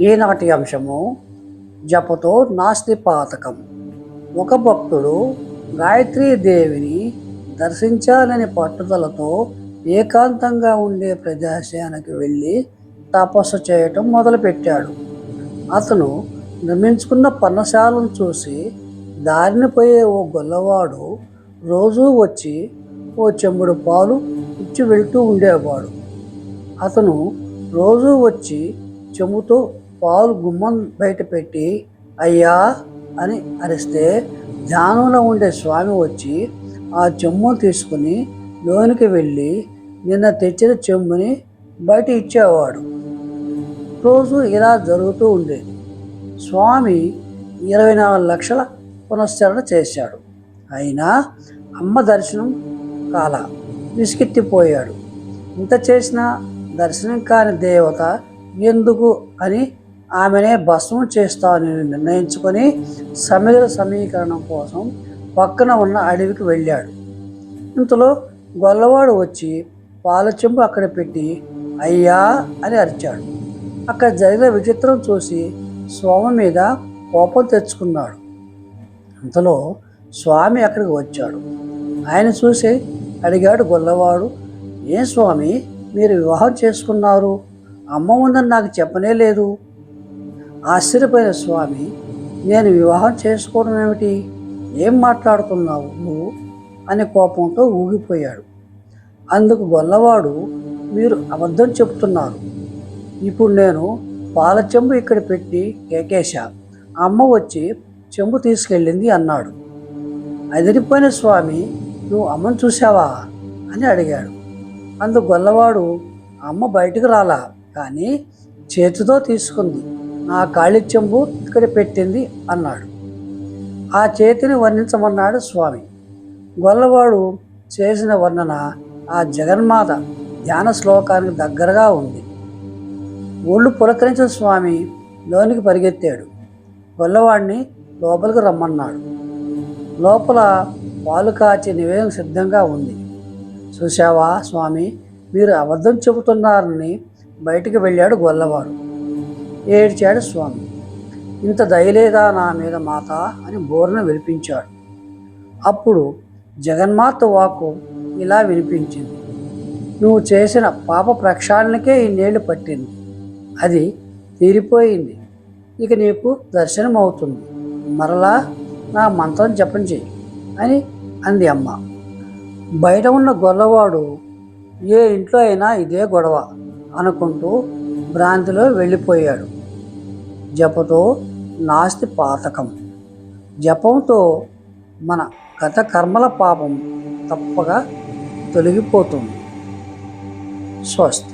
ఈనాటి అంశము? జపతో నాస్తి పాతకం. ఒక భక్తుడు గాయత్రీ దేవిని దర్శించాలని పట్టుదలతో ఏకాంతంగా ఉండే ప్రదేశానికి వెళ్ళి తపస్సు చేయటం మొదలుపెట్టాడు. అతను నిర్మించుకున్న పర్ణశాలను చూసి దారిని పోయే ఓ గొల్లవాడు రోజూ వచ్చి ఓ చెంబుడు పాలు ఇచ్చి వెళ్తూ ఉండేవాడు. అతను రోజూ వచ్చి చెముతో పాలు గుమ్మం బయట పెట్టి అయ్యా అని అరిస్తే ధ్యానంలో ఉండే స్వామి వచ్చి ఆ చెమ్ము తీసుకుని లోనికి వెళ్ళి నిన్న తెచ్చిన చెమ్ముని బయట ఇచ్చేవాడు. రోజు ఇలా జరుగుతూ ఉండేది. స్వామి ఇరవై నాలుగు లక్షల పునశ్చరణ చేశాడు. అయినా అమ్మ దర్శనం కాల విసికెత్తిపోయాడు ఇంత చేసినా దర్శనం కాని దేవత ఎందుకు అని ఆమెనే భస్మం చేస్తానని నిర్ణయించుకొని సమిధుల సమీకరణం కోసం పక్కన ఉన్న అడవికి వెళ్ళాడు. ఇంతలో గొల్లవాడు వచ్చి పాలచెంపు అక్కడ పెట్టి అయ్యా అని అరిచాడు. అక్కడ జరిగిన విచిత్రం చూసి స్వామి మీద కోపం తెచ్చుకున్నాడు. అంతలో స్వామి అక్కడికి వచ్చాడు. ఆయన చూసి అడిగాడు గొల్లవాడు ఏం స్వామి మీరు వివాహం చేసుకున్నారు? అమ్మ ఉందని నాకు చెప్పనే లేదు. ఆశ్చర్యపోయిన స్వామి నేను వివాహం చేసుకోవడం ఏమిటి? ఏం మాట్లాడుతున్నావు నువ్వు? అనే కోపంతో ఊగిపోయాడు. అందుకు గొల్లవాడు మీరు అబద్ధం చెప్తున్నారు. ఇప్పుడు నేను పాల చెంబు ఇక్కడ పెట్టి కేకేశా అమ్మ వచ్చి చెంబు తీసుకెళ్ళింది అన్నాడు. అదిరిపోయిన స్వామి నువ్వు అమ్మను చూసావా అని అడిగాడు. అందుకు గొల్లవాడు అమ్మ బయటకు రాలా కానీ చేతితో తీసుకుంది. నా కాళీ చెంబు ఇక్కడ పెట్టింది అన్నాడు. ఆ చేతిని వర్ణించమన్నాడు స్వామి. గొల్లవాడు చేసిన వర్ణన ఆ జగన్మాత ధ్యాన శ్లోకానికి దగ్గరగా ఉంది. ఒళ్ళు పులకరించిన స్వామి లోనికి పరిగెత్తాడు. గొల్లవాడిని లోపలికి రమ్మన్నాడు. లోపల పాలు కాచే నివేదన సిద్ధంగా ఉంది. చూశావా స్వామి మీరు అబద్ధం చెబుతున్నారని బయటికి వెళ్ళాడు గొల్లవాడు. ఏడ్చాడు స్వామి. ఇంత దయలేదా నా మీద మాత? అని బోర్న వినిపించాడు. అప్పుడు జగన్మాత వాకు ఇలా వినిపించింది. నువ్వు చేసిన పాప ప్రక్షాళనకే ఇన్నేళ్ళు పట్టింది. అది తీరిపోయింది. ఇక నీకు దర్శనం అవుతుంది మరలా నా మంత్రం జపం చెయ్యి అని అంది అమ్మ. బయట ఉన్న గొల్లవాడు ఏ ఇంట్లో అయినా ఇదే గొడవ అనుకుంటూ భ్రాంతిలో వెళ్ళిపోయాడు. జపతో నాస్తి పాతకం. జపంతో మన గత కర్మల పాపం తప్పగా తొలగిపోతుంది. స్వస్తి.